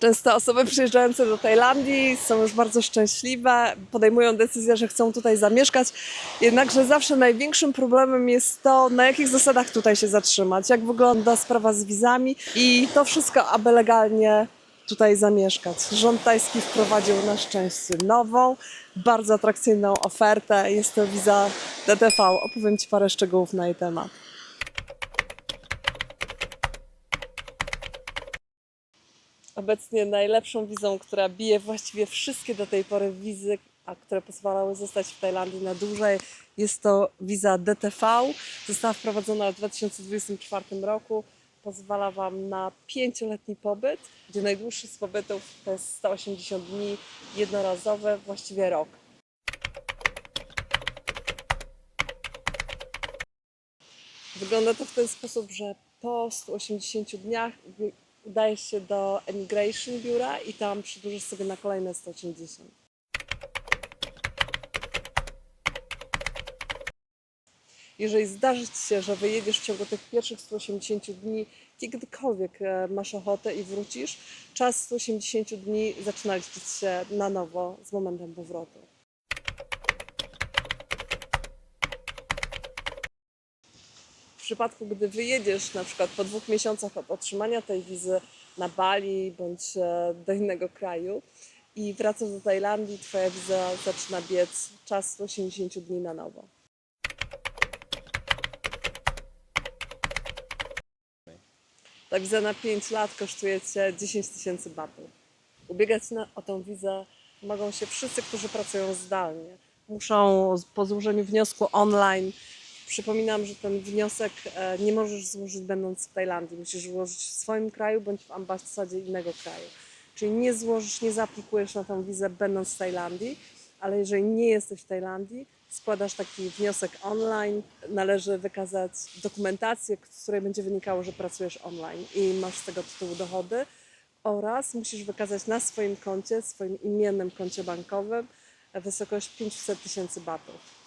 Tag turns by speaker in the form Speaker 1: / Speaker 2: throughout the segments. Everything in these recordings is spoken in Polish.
Speaker 1: Często osoby przyjeżdżające do Tajlandii są już bardzo szczęśliwe, podejmują decyzję, że chcą tutaj zamieszkać. Jednakże zawsze największym problemem jest to, na jakich zasadach tutaj się zatrzymać, jak wygląda sprawa z wizami i to wszystko, aby legalnie tutaj zamieszkać. Rząd tajski wprowadził na szczęście nową, bardzo atrakcyjną ofertę. Jest to wiza DTV. Opowiem Ci parę szczegółów na jej temat. Obecnie najlepszą wizą, która bije właściwie wszystkie do tej pory wizy, a które pozwalały zostać w Tajlandii na dłużej, jest to wiza DTV. Została wprowadzona w 2024 roku. Pozwala Wam na pięcioletni pobyt, gdzie najdłuższy z pobytów to jest 180 dni jednorazowe, właściwie rok. Wygląda to w ten sposób, że po 180 dniach udajesz się do Emigration Biura i tam przedłużysz sobie na kolejne 180. Jeżeli zdarzy Ci się, że wyjedziesz w ciągu tych pierwszych 180 dni, kiedykolwiek e, masz ochotę i wrócisz, czas 180 dni zaczyna liczyć się na nowo z momentem powrotu. Przypadku, gdy wyjedziesz na przykład po dwóch miesiącach od otrzymania tej wizy na Bali bądź e, do innego kraju i wracasz do Tajlandii, Twoja wiza zaczyna biec czas 180 dni na nowo. Ta wiza na 5 lat kosztuje Cię 10 tysięcy batów. Ubiegać na, o tą wizę mogą się wszyscy, którzy pracują zdalnie. Muszą po złożeniu wniosku online. Przypominam, że ten wniosek e, nie możesz złożyć będąc w Tajlandii. Musisz złożyć w swoim kraju bądź w ambasadzie innego kraju. Czyli nie złożysz, nie zaaplikujesz na tą wizę będąc w Tajlandii, ale jeżeli nie jesteś w Tajlandii, składasz taki wniosek online, należy wykazać dokumentację, z której będzie wynikało, że pracujesz online i masz z tego tytułu dochody oraz musisz wykazać na swoim koncie, swoim imiennym koncie bankowym wysokość 500 tysięcy batów.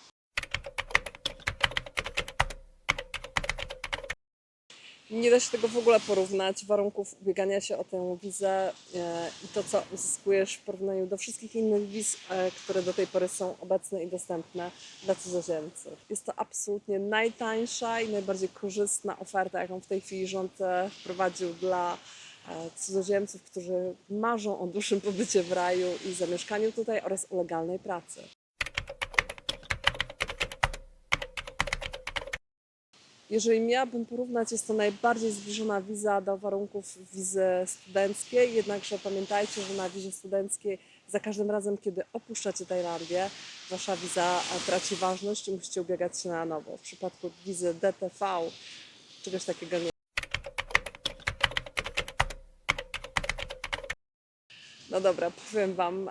Speaker 1: Nie da się tego w ogóle porównać, warunków ubiegania się o tę wizę e, i to, co uzyskujesz w porównaniu do wszystkich innych wiz, e, które do tej pory są obecne i dostępne dla cudzoziemców. Jest to absolutnie najtańsza i najbardziej korzystna oferta, jaką w tej chwili rząd e, wprowadził dla cudzoziemców, którzy marzą o dłuższym pobycie w raju i zamieszkaniu tutaj oraz o legalnej pracy. Jeżeli miałabym porównać, jest to najbardziej zbliżona wiza do warunków wizy studenckiej, jednakże pamiętajcie, że na wizie studenckiej za każdym razem, kiedy opuszczacie Tajlandię, wasza wiza traci ważność i musicie ubiegać się na nowo. W przypadku wizy DTV czegoś takiego nie No dobra, powiem Wam,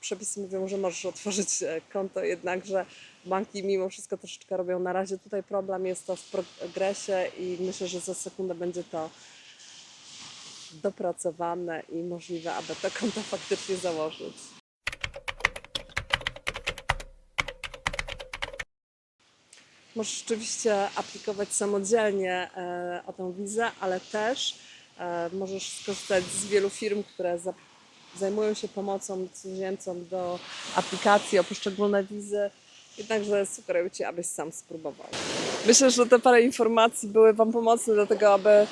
Speaker 1: przepisy mówią, że możesz otworzyć e, konto, jednakże banki mimo wszystko troszeczkę robią na razie tutaj problem, jest to w progresie i myślę, że za sekundę będzie to dopracowane i możliwe, aby to konto faktycznie założyć. Możesz rzeczywiście aplikować samodzielnie e, o tę wizę, ale też e, możesz skorzystać z wielu firm, które zajmują się pomocą cudzoziemcom do aplikacji o poszczególne wizy. Jednakże sugeruję Ci, abyś sam spróbował. Myślę, że te parę informacji były Wam pomocne do tego, aby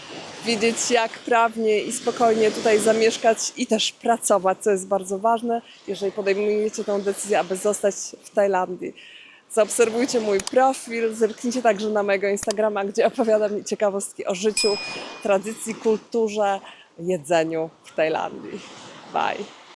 Speaker 1: wiedzieć, jak prawnie i spokojnie tutaj zamieszkać i też pracować, co jest bardzo ważne, jeżeli podejmujecie tę decyzję, aby zostać w Tajlandii. Zaobserwujcie mój profil, zerknijcie także na mojego Instagrama, gdzie opowiadam ciekawostki o życiu, tradycji, kulturze, jedzeniu w Tajlandii. 拜。